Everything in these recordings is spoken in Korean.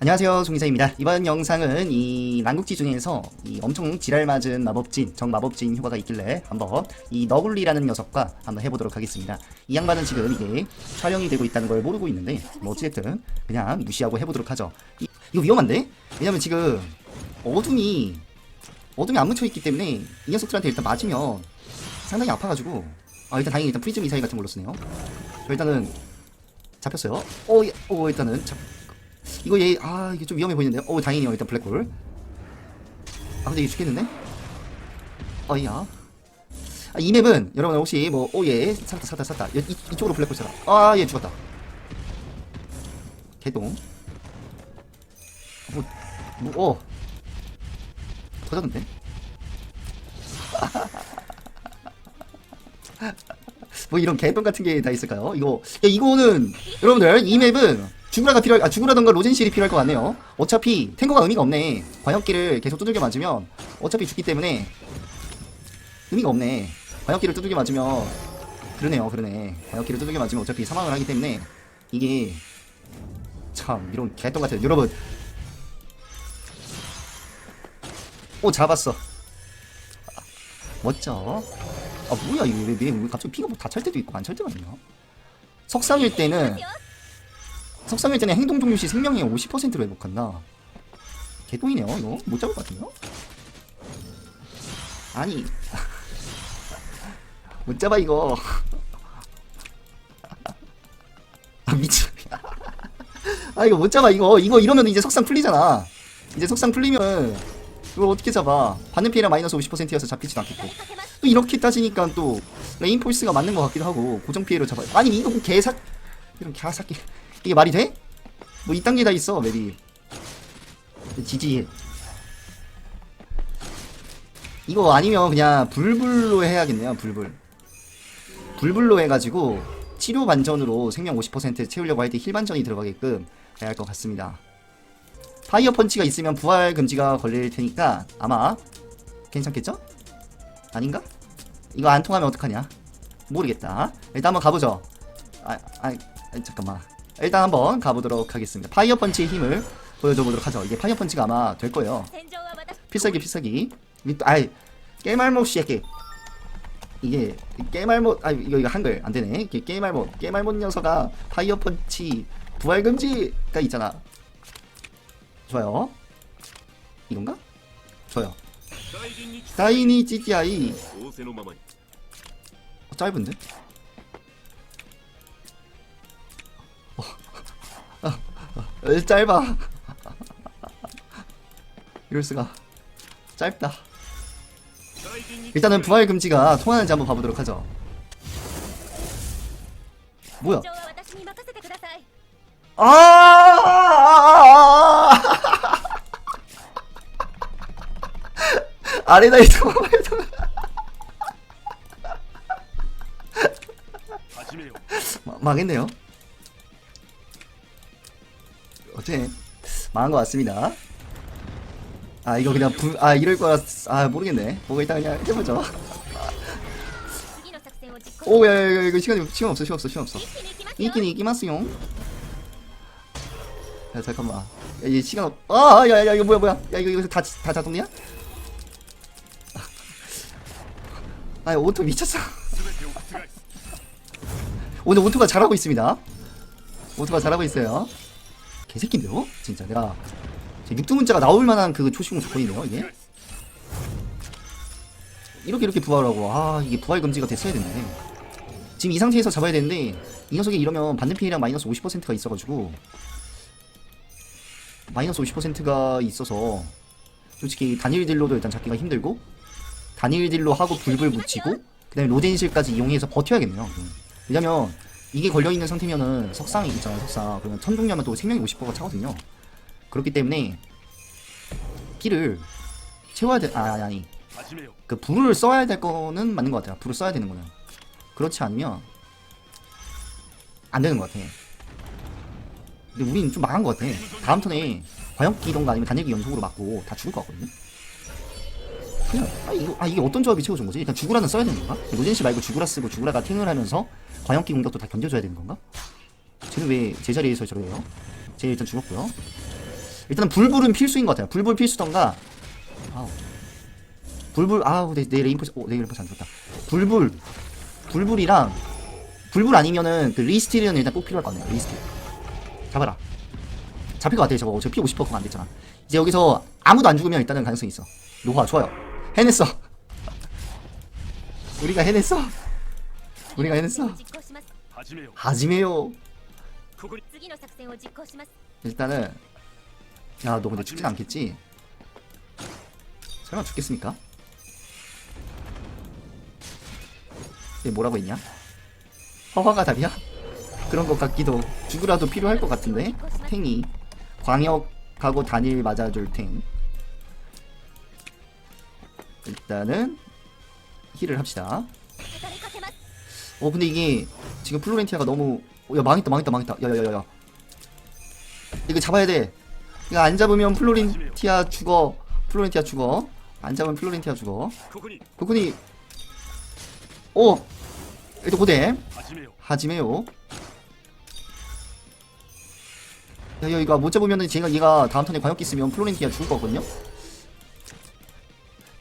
안녕하세요 송기사입니다. 이번 영상은 이 난국지 중에서 이 엄청 지랄맞은 마법진 정마법진 효과가 있길래 한번 이 너굴리라는 녀석과 한번 해보도록 하겠습니다. 이 양반은 지금 이게 촬영이 되고 있다는 걸 모르고 있는데 뭐 어찌됐든 그냥 무시하고 해보도록 하죠. 이, 이거 위험한데? 왜냐면 지금 어둠이 어둠이 안 묻혀있기 때문에 이 녀석들한테 일단 맞으면 상당히 아파가지고 아 일단 다행히 일단 프리즘 미사일 같은 걸로 쓰네요. 저 일단은 잡혔어요. 오, 예, 오 일단은 잡, 이거 얘, 아, 이게 좀 위험해 보이는데요? 오, 다행이네요. 일단 블랙홀. 아, 근데 이게 죽겠는데? 어이야. 아, 이 맵은, 여러분 혹시 뭐, 오, 얘, 살았다, 살았다, 살았다. 이, 이쪽으로 블랙홀 쳐라. 아, 얘 죽었다. 개똥. 뭐, 뭐, 어. 터졌는데? 뭐 이런 개똥 같은 게 다 있을까요? 이거, 야, 이거는, 여러분들, 이 맵은, 죽으라가 필요할, 아, 죽으라던가 로젠실이 필요할 것 같네요. 어차피, 탱커가 의미가 없네. 광역기를 계속 두들겨 맞으면, 어차피 죽기 때문에, 의미가 없네. 광역기를 두들겨 맞으면, 그러네요, 그러네. 광역기를 두들겨 맞으면 어차피 사망을 하기 때문에, 이게, 참, 이런 개똥 같아요. 여러분. 오, 잡았어. 아, 멋져. 아, 뭐야, 이거 왜, 왜, 왜 갑자기 피가 뭐 다 찰 때도 있고, 안 찰 때가 있냐? 석상일 때는, 석상일 때는 행동 종료 시 생명의 50%로 회복한다. 개똥이네요, 이거. 못 잡을 것 같은데요? 아니. 못 잡아, 이거. 아, 미친. 아, 이거 못 잡아, 이거. 이거 이러면 이제 석상 풀리잖아. 이제 석상 풀리면, 이걸 어떻게 잡아. 받는 피해량 마이너스 50%여서 잡히지도 않겠고. 또 이렇게 따지니까 또, 레인폴스가 맞는 것 같기도 하고, 고정 피해로 잡아. 아니, 이거 뭐 개사, 이런 개사끼. 이게 말이 돼? 뭐 이딴 게다 있어 맵이. 지지. 이거 아니면 그냥 불불로 해야겠네요 불불. 불불로 해가지고 치료 반전으로 생명 50% 채우려고 할 때 힐 반전이 들어가게끔 해야 할 것 같습니다. 파이어 펀치가 있으면 부활 금지가 걸릴 테니까 아마 괜찮겠죠? 아닌가? 이거 안 통하면 어떡하냐? 모르겠다. 일단 한번 가보죠. 아, 아, 아 잠깐만 일단 한번 가보도록 하겠습니다. 파이어 펀치의 힘을 보여줘보도록 하죠. 이게 파이어 펀치가 아마 될 거예요. 필살기 필살기. 밑, 아이 게임 알못 새끼. 이게 게임 알못 아 이거 이거 한글 안 되네. 게임할목 게임 알못 녀석아 파이어 펀치 부활 금지가 있잖아. 좋아요. 이건가? 좋아요. 다이니 찌찌아이. 짧은데? 왜 짧아? 이럴 수가. 짧다. 일단은 부활 금지가 통하는지 한번 봐보도록 하죠. 뭐야? 아! 아! 아레나이 도망을 망했네요. 네. 망한 것 같습니다. 아 이거 그냥 부, 아 이럴 거라 아 모르겠네. 뭐가 일단 그냥 해보죠. 오야야야 이거 시간이 시간 없어 시간 없어 시간 없어. 인기는 인기마스용. 야 잠깐만. 야이 시간 없. 아, 아야야 이거 뭐야 뭐야. 야 이거 이거 다다 자동이야? 아, 아 오토 미쳤어. 오늘 오토가 잘하고 있습니다. 오토가 잘하고 있어요. 개새끼인데요? 진짜 내가 육두 문자가 나올 만한 그 초시공 조건이네요, 이게. 이렇게 이렇게 부활하고 아 이게 부활 금지가 됐어야 됐네. 지금 이 상태에서 잡아야 되는데 이 녀석이 이러면 받는 피해량 마이너스 50%가 있어가지고 마이너스 50%가 있어서 솔직히 단일 딜로도 일단 잡기가 힘들고 단일 딜로 하고 불불 붙이고 그 다음에 로덴실까지 이용해서 버텨야겠네요. 음. 왜냐면 이게 걸려있는 상태면은 석상이 있잖아요 석상. 그러면 천종려면 또 생명이 50%가 차거든요. 그렇기 때문에 피를 채워야 돼 아, 아니 아니. 그 불을 써야 될 거는 맞는 것 같아요. 불을 써야 되는 거는. 그렇지 않으면 안 되는 것 같아. 근데 우린 좀 망한 것 같아. 다음 턴에 과연 기동과 아니면 단일기 연속으로 맞고 다 죽을 것 같거든요. 그냥 아, 이거, 아 이게 어떤 조합이 채워준 거지? 일단 죽으라는 써야 되는 건가? 로젠씨 말고 죽으라 쓰고 죽으라가 탱을 하면서 과역기 공격도 다 견뎌줘야 되는 건가? 쟤는 왜 제자리에서 저래요? 쟤 일단 죽었고요 일단은 불불은 필수인 것 같아요. 불불 필수던가. 아우. 불불 아우 내, 내 레인포스 오, 내 레인포스 안 좋다. 불불 불불이랑 불불 아니면은 그 리스틸은 일단 꼭 필요할 것 같네요. 리스틸. 잡아라. 잡힐 것 같아 저거. 저피 50%가 안 됐잖아. 이제 여기서 아무도 안 죽으면 일단은 가능성이 있어. 노화 좋아요. 해냈어 우리가 해냈어 우리가 해냈어 하지메요 일단은 야너 근데 죽지 않겠지? 설마 죽겠습니까? 얘 뭐라고 했냐? 허화가 답이야? 그런 것 같기도 죽으라도 필요할 것 같은데? 탱이 광역하고 단일 맞아줄 탱 일단은 힐을 합시다. 어 근데 이게 지금 플로렌티아가 너무 어, 야 망했다 망했다 망했다. 야야야야. 이거 잡아야 돼. 이거 안 잡으면 플로렌티아 죽어. 플로렌티아 죽어. 안 잡으면 플로렌티아 죽어. 코쿠니 오 일단 고대. 하지메요. 야야 이거 못 잡으면은 제가 얘가 다음 턴에 과역기 있으면 플로렌티아 죽을 거거든요?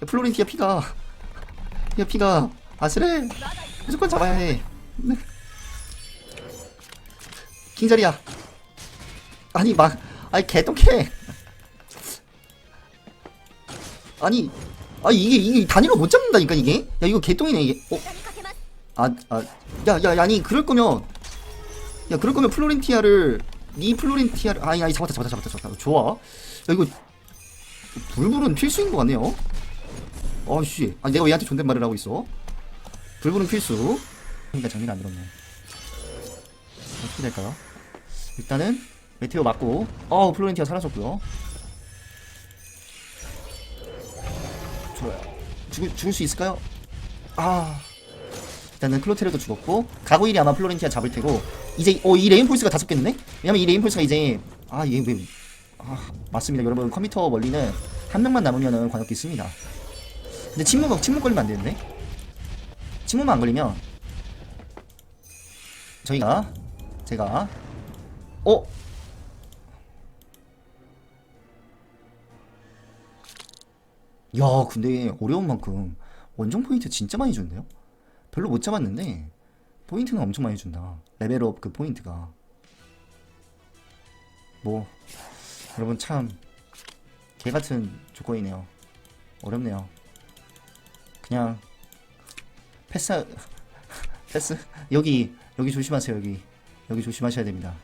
플로린티아 피가 야 피가 아슬해 무조건 잡아야 해. 킹자리야. 아니 막 아니 개떡해. 아니 아 이게 이게 단위로 못 잡는다니까 이게? 야 이거 개똥이네 이게. 어아아야야 야, 아니 그럴 거면 야 그럴 거면 플로렌티아를 니 플로렌티아를 아니 아니 잡았다 잡았다 잡았다 잡았다. 좋아. 야 이거 불불은 필수인 것 같네요. 어씨, 아, 내가 얘한테 존댓말을 하고 있어. 불불은 필수. 그러니까 정리가 안 들었네. 어떻게 될까요? 일단은, 메테오 맞고, 어 플로렌티아 사라졌고요. 좋아요. 죽을, 죽을 수 있을까요? 아. 일단은 클로테르도 죽었고 가구일이 아마 플로렌티아 잡을 테고 이제 어, 이 레인폴스가 다 잡겠는데? 왜냐면 이 레인폴스가 이제 아얘왜 아, 맞습니다 여러분 컴퓨터 멀리는 한 명만 남으면은 관역기 씁니다 근데 침묵 침묵 걸리면 안 되는데 침묵만 안 걸리면 저희가 제가 어? 야 근데 어려운 만큼 원정 포인트 진짜 많이 주는데요? 별로 못 잡았는데 포인트는 엄청 많이 준다. 레벨업 그 포인트가. 뭐 여러분 참 개같은 조건이네요. 어렵네요 그냥 패스 패스 여기 여기 조심하세요 여기. 여기 조심하셔야 됩니다